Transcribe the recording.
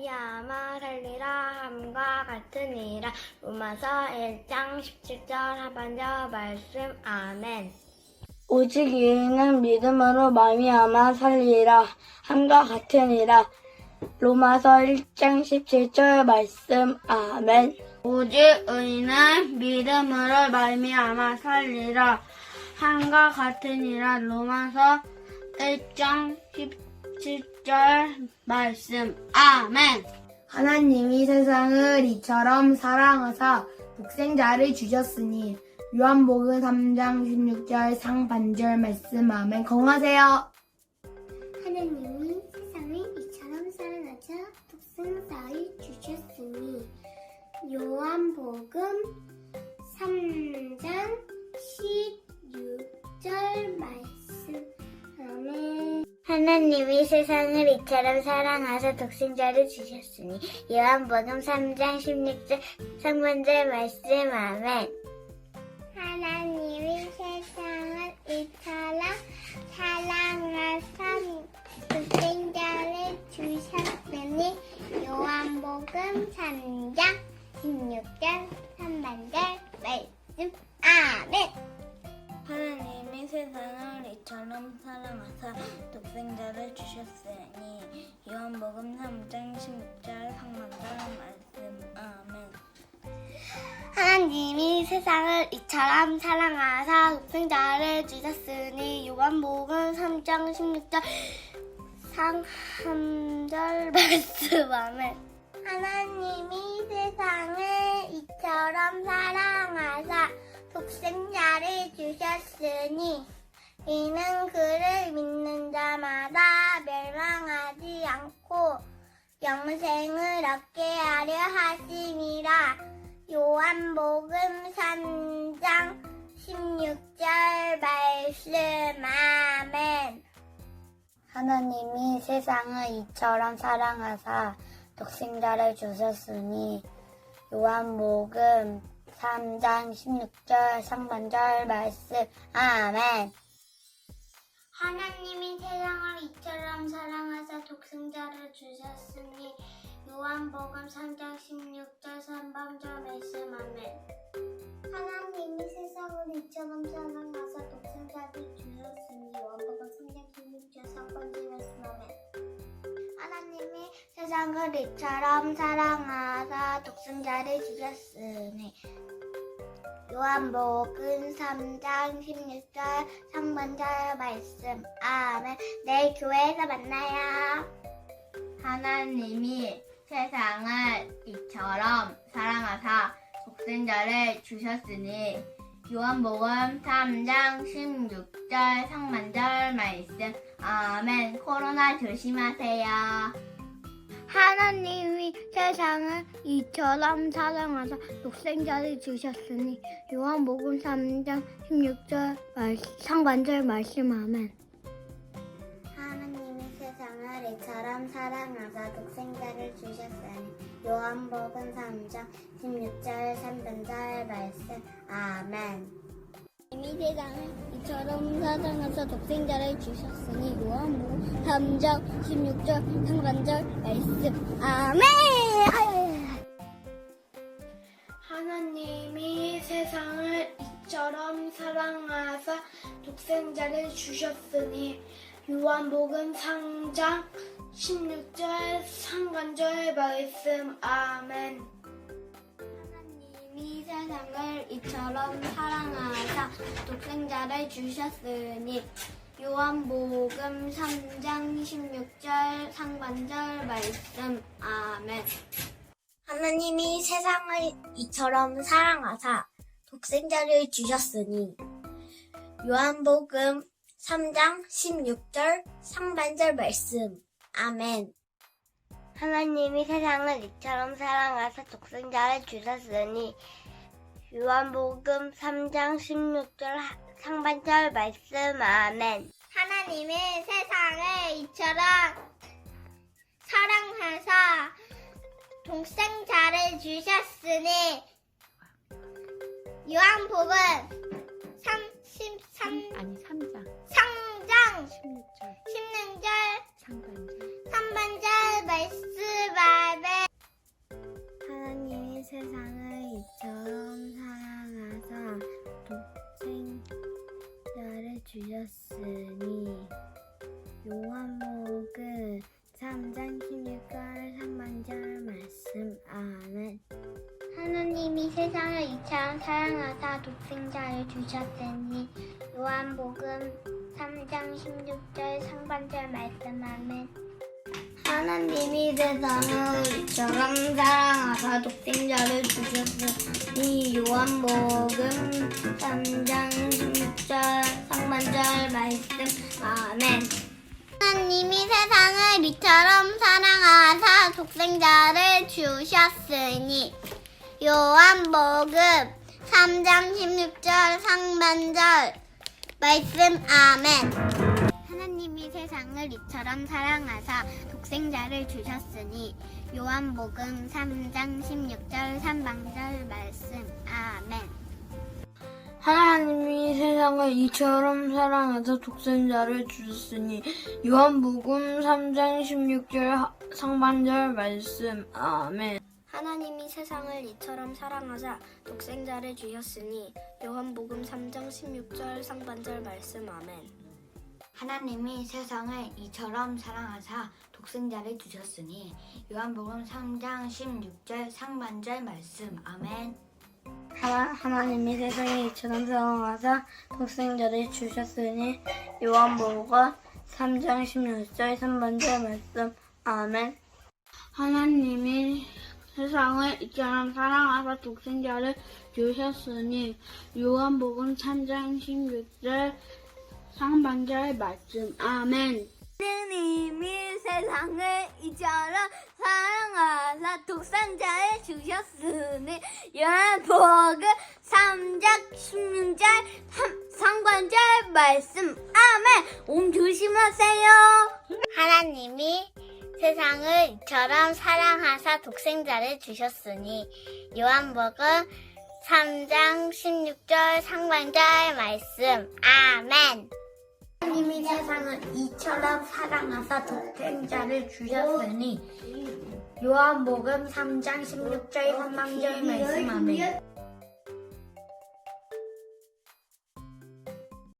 말미암아 살리라 함과 같으니라 로마서 1장 17절 하반절 말씀 아멘. 오직 이는 믿음으로 말미암아 살리라. 함과 같으니라. 로마서 1장 17절 말씀 아멘. 오직 의인은 믿음으로 말미암아 살리라. 함과 같으니라 로마서 1장 17절 말씀. 아멘. 하나님이 세상을 이처럼 사랑하사 독생자를 주셨으니 요한복음 3장 16절 상반절 말씀. 아멘. 건하세요. 하나님이 세상을 이처럼 사랑하사 독생자를 주셨으니 요한복음 3장 하나님이 세상을 이처럼 사랑하사 독생자를 주셨으니 요한복음 3장 16절 상반절 말씀 아멘 하나님이 세상을 이처럼 사랑하사 독생자를 주셨으니 요한복음 3장 16절 3반절 말씀 세상을 이처럼 사랑하사 독생자를 주셨으니 요한복음 3장 16절 상한절 말씀. 아멘. 하나님이 세상을 이처럼 사랑하사 독생자를 주셨으니 이는 그를 믿는 자마다 멸망하지 않고 영생을 얻게 하려 하심이라. 요한복음 3장 16절 말씀 아멘. 하나님이 세상을 이처럼 사랑하사 독생자를 주셨으니 요한복음 3장 16절 상반절 말씀 아멘. 하나님이 세상을 이처럼 사랑하사 독생자를 주셨으니 요한복음 3장 16절 3반절 말씀 아멘 하나님이 세상을 이처럼 사랑하사 독생자를 주셨으니 요한복음 3장 16절 3반절 말씀 아멘 하나님이 세상을 이처럼 사랑하사 독생자를 주셨으니 요한복음 3장 16절 상반절 말씀. 아멘. 내일 교회에서 만나요. 하나님이 세상을 이처럼 사랑하사 독생자를 주셨으니 요한복음 3장 16절 상반절 말씀. 아멘. 코로나 조심하세요. 하나님이 세상을 이처럼 사랑하사 독생자를 주셨으니 요한복음 3장 16절 말, 상반절 말씀. 아멘. 하나님이 세상을 이처럼 사랑하사 독생자를 주셨으니 요한복음 3장 16절 3반절 말씀. 아멘. 이미 세상을 이처럼 사랑하사 독생자를 주셨으니 요한복음 3장 16절 상반절 말씀. 아멘! 하나님이 세상을 이처럼 사랑하사 독생자를 주셨으니 요한복음 3장 16절 상반절 말씀. 아멘. 하나님이 세상을 이처럼 사랑하사 독생자를 주셨으니 요한복음 3장 16절 상반절 말씀. 아멘. 하나님이 세상을 이처럼 사랑하사 독생자를 주셨으니 요한복음 3장 16절 상반절 말씀 아멘. 하나님이 세상을 이처럼 사랑하사 독생자를 주셨으니 요한복음 3장 16절 상반절 말씀 아멘. 하나님이 세상을 이처럼 사랑하사 독생자를 주셨으니 요한복음 33 아니 3장. 3장 16절 3장 16절 상반절 말씀. 아멘. 하나님이 세상을 이처럼 사랑하사 독생자를 주셨으니 요한복음 3장 16절 상반절 말씀 아멘 하나님이 세상을 이처럼 사랑하사 독생자를 주셨으니 요한복음 3장 16절 상반절 말씀. 아멘 하나님이 세상을 이처럼 사랑하사 독생자를 주셨으니 요한복음 3장 16절 상반절 말씀 아멘. 하나님이 세상을 이처럼 사랑하사 독생자를 주셨으니 요한복음 3장 16절 3반절 말씀 아멘 하나님이 세상을 이처럼 사랑하사 독생자를 주셨으니 요한복음 3장 16절 상반절 말씀. 아멘. 하나님이 세상을 이처럼 사랑하사 독생자를 주셨으니 요한복음 3장 16절 상반절 말씀. 아멘. 하나님이 세상을 이처럼 사랑하사 독생자를 주셨으니 요한복음 3장 16절 상반절 말씀. 아멘 하나, 하나 님이 세상에 이처럼 사랑하사 독생자를 주셨으니 요한복음 3장 16절 3반절 말씀. 아멘. 하나님이 세상을 이처럼 사랑하사 독생자를 주셨으니 요한복음 3장 16절 상반절 말씀. 아멘. 하나님이 세상을 이처럼 사랑하사 독생자를 주셨으니 요한복음 3장 16절 상관절 말씀. 아멘. 옴 조심하세요. 하나님이 세상을 이처럼 사랑하사 독생자를 주셨으니 요한복음 3장 16절 상관절 말씀. 아멘 이처럼 사랑하사 독생자를 주셨으니 요한복음 3장 16절 3방절 말씀 아멘